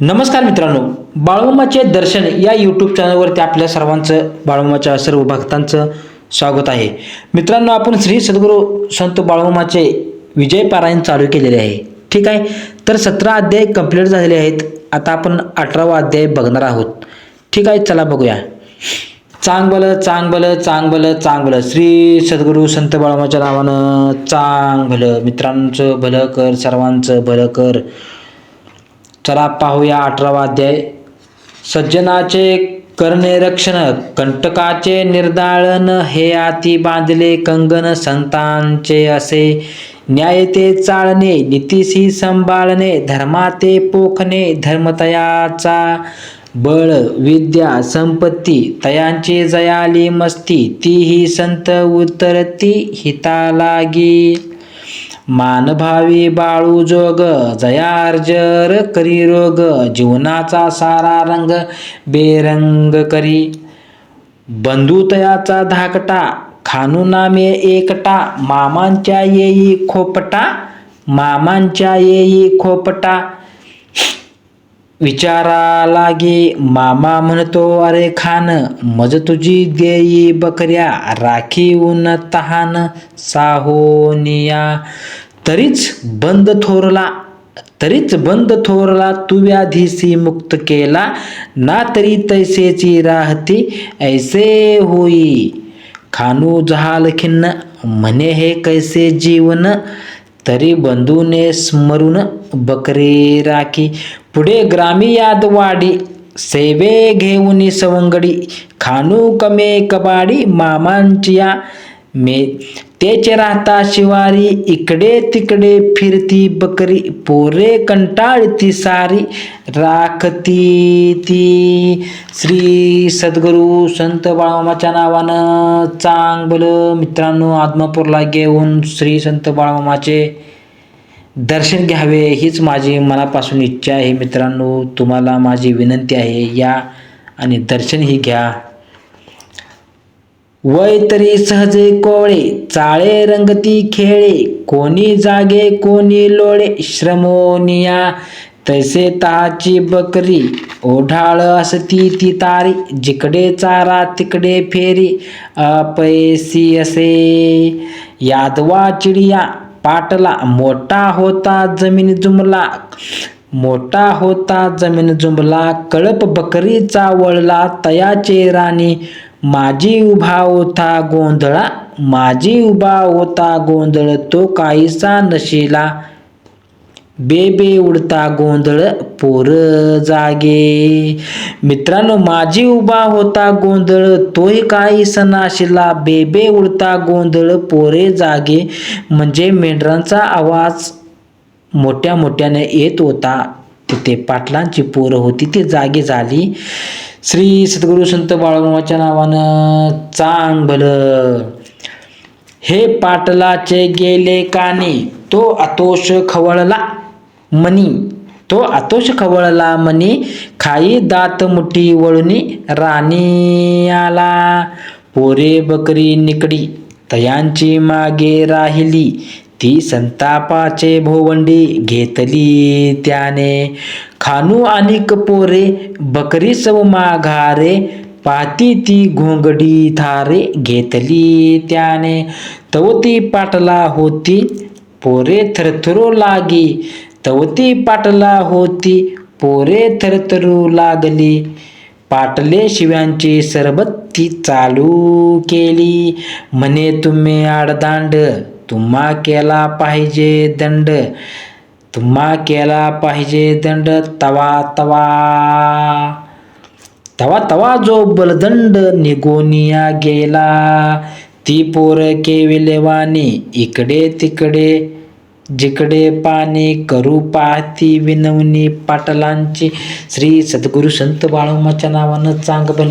नमस्कार मित्रांनो बाळूमामाचे दर्शन या यूट्यूब चॅनलवरती आपल्या सर्वांचं बाळूमाच्या सर्व भक्तांचं स्वागत आहे. मित्रांनो आपण श्री सद्गुरू संत बाळूमाचे विजय पारायण चालू केलेले आहे. ठीक आहे? तर सतरा अध्याय कंप्लीट झालेले आहेत. आता आपण अठरावा अध्याय बघणार आहोत. ठीक आहे? चला बघूया. चांगबल चांगबल चांगबल चांगबल. श्री सद्गुरू संत बाळूमाच्या नावानं चांगलं. मित्रांचं भलं कर सर्वांचं भलं कर. चला पाहूया अठरावा अध्याय. सज्जनाचे करणे रक्षण कंटकाचे निर्दाळन हे आती बांधले कंगन संतांचे असे. न्याय ते चाळणे नीतीशी सांभाळणे धर्माते पोखणे धर्मतयाचा बळ विद्या संपत्ती तयांची जयाली मस्ती तीही संत उतरती हिता लागी मानभावी बाळू जोग जयार्जर करी रोग जीवनाचा सारा रंग बेरंग करी. बंधुतयाचा धाकटा खानू नामे एकटा मामांच्या येई खोपटा मामांच्या येई खोपटा विचारा लागे मामा म्हणतो अरे खान मज तुझी देई बकऱ्या राखी ऊन तहान साहोनिया. तरीच बंद थोरला तरीच बंद थोरला तू व्याधीसी मुक्त केला. ना तरी तैसेची राहती ऐसे होई. खानू जहाल खिन्न म्हणे हे कैसे जीवन. तरी बंधूने स्मरून बकरे राखी. पुढे ग्रामी यादवाडी सेवे घेऊन सवंगडी खानू कमे कबाडी मामांचिया मे तेचे राहता शिवारी इकडे तिकडे फिरती बकरी पोरे कंटाळती सारी राखती ती. श्री सद्गुरू संत बाळमामाच्या नावानं चांगलं मित्रांनो आदमापूरला घेऊन श्री संत बाळमामाचे दर्शन घ्यावे हीच माझी मनापासून इच्छा आहे. मित्रांनो तुम्हाला माझी विनंती आहे या आणि दर्शनही घ्या. वय तरी सहजे कोवळे चाळे रंगती खेळे कोणी जागे कोणी लोळे श्रमोनिया तैसे ताची बकरी ओढाळ असती ती तारी जिकडे चारा तिकडे फेरी अपैसी असे. यादवा चिडिया पाटला मोठा होता जमीन जुमला. मोठा होता जमीन जुंबला कळप बकरीचा वळला तयाचे राणी. माझी उभा होता गोंधळा माझी उभा होता गोंधळ तो काहीसा नशिला. बेबे उडता गोंधळ पोर जागे. मित्रांनो माझी उभा होता गोंधळ तोही काही सणाशिला बेबे उडता गोंधळ पोरे जागे. म्हणजे मेंढरांचा आवाज मोठ्या मोठ्याने येत होता. तिथे पाटलांची पोरं होती ती जागी झाली. श्री सद्गुरू संत बाळूमाच्या नावानं चांग भलं. हे पाटलाचे गेले काने तो आतोष खवळला. मनी. तो आतोष खवळला मनी खाई दात मुठी वळुनी राणी आला. पोरे बकरी निकडी तयांची मागे राहिली. ती संतापाचे भोवंडी घेतली त्याने. खानू आणि पोरे बकरी सव माघारे पाती ती घोंगडी थारे घेतली त्याने. तवती पाटला होती पोरे थरथरू लागी. तवती पाटला होती. पोरे थरथरू लागली. पाटले शिव्यांची सरबत्ती चालू केली. म्हणे तुम्ही आडदांड तुम्हा केला पाहिजे दंड तुम्हा केला पाहिजे दंड तवा तवा. तवा तवा जो बलदंड निगोनिया गेला. ती पोर केविलेवानी इकडे तिकडे जिकडे पाणी करू पाहती विनवणी पाटलांची. श्री सद्गुरू संत बाळूमाच्या नावानं चांगबल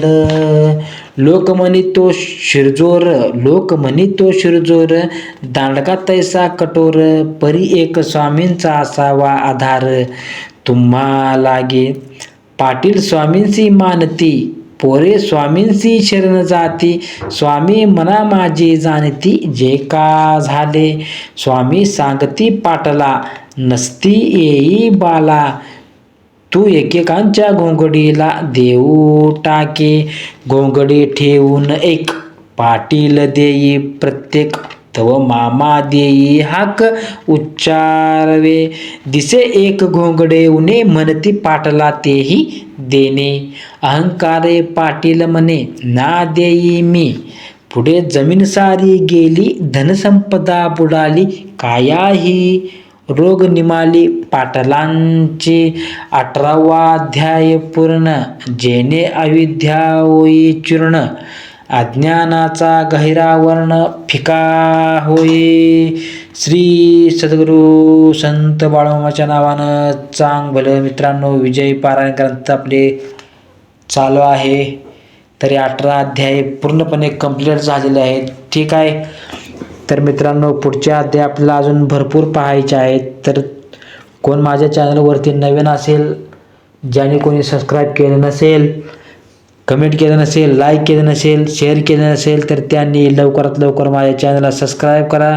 लोक तो शिरजोर लोकमनी तो शिरजोर. दांडगा तैसा कठोर परी एक स्वामींचा असावा आधार. तुम्हा लागे पाटील स्वामींची मानती. पोरे स्वामींशी शरण जाती स्वामी मना माझी जाणती जे का झाले? स्वामी सांगती पाटला नसती येई बाला. तू एकेकांच्या घोंगडीला देऊ टाके. घोंगडी ठेवून एक पाटील देई प्रत्येक तव मामा देई हाक उच्चारवे. दिसे एक घोंगडे उने म्हणती पाटला तेही देणे. अहंकारे पाटील म्हणे ना देई मी. पुढे जमीन सारी गेली धनसंपदा बुडाली कायाही. रोग निमाली पाटलांचे अठरावा अध्याय पूर्ण जेणे अविद्या होई चूर्ण. अज्ञानाचा गहिरा वर्ण फिका होई. श्री सद्गुरू संत बाळोमाच्या नावानं चांग भलं. मित्रांनो विजय पारायण ग्रंथ आपले चालू आहे. तरी अठरा अध्याय पूर्णपणे कंप्लीट झालेले आहेत. ठीक आहे? तर मित्रांनो पुढच्या अध्याय आपल्याला अजून भरपूर पाहायचे आहेत. तर कोण माझ्या चॅनलवरती नवीन असेल ज्याने कोणी सबस्क्राईब केले नसेल कमेंट केलं नसेल लाईक केलं नसेल शेअर केलं नसेल तर त्यांनी लवकरात लवकर माझ्या चॅनलला सबस्क्राईब करा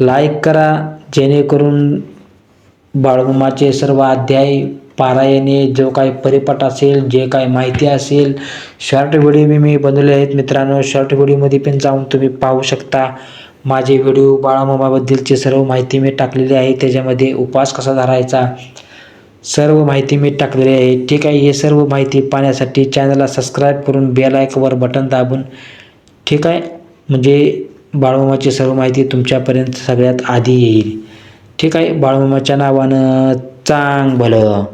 लाईक करा जेणेकरून बाळगुमाचे सर्व अध्याय पारायणे जो काही परिपाठ असेल जे काही माहिती असेल शॉर्ट व्हिडिओ मी मी बनवले आहेत मित्रांनो. शॉर्ट व्हिडिओमध्ये पण जाऊन तुम्ही पाहू शकता. माझे व्हिडिओ बाळामामाबद्दलची सर्व माहिती मी टाकलेली आहे. त्याच्यामध्ये उपवास कसा धरायचा? सर्व माहिती मी टाकलेली आहे. ठीक आहे हे सर्व माहिती पाहण्यासाठी चॅनलला सबस्क्राईब करून बेल आयकवर बटन दाबून ठीक आहे? म्हणजे बाळमामाची सर्व माहिती तुमच्यापर्यंत सगळ्यात आधी येईल. ठीक आहे? बाळमामाच्या नावानं चांग भलं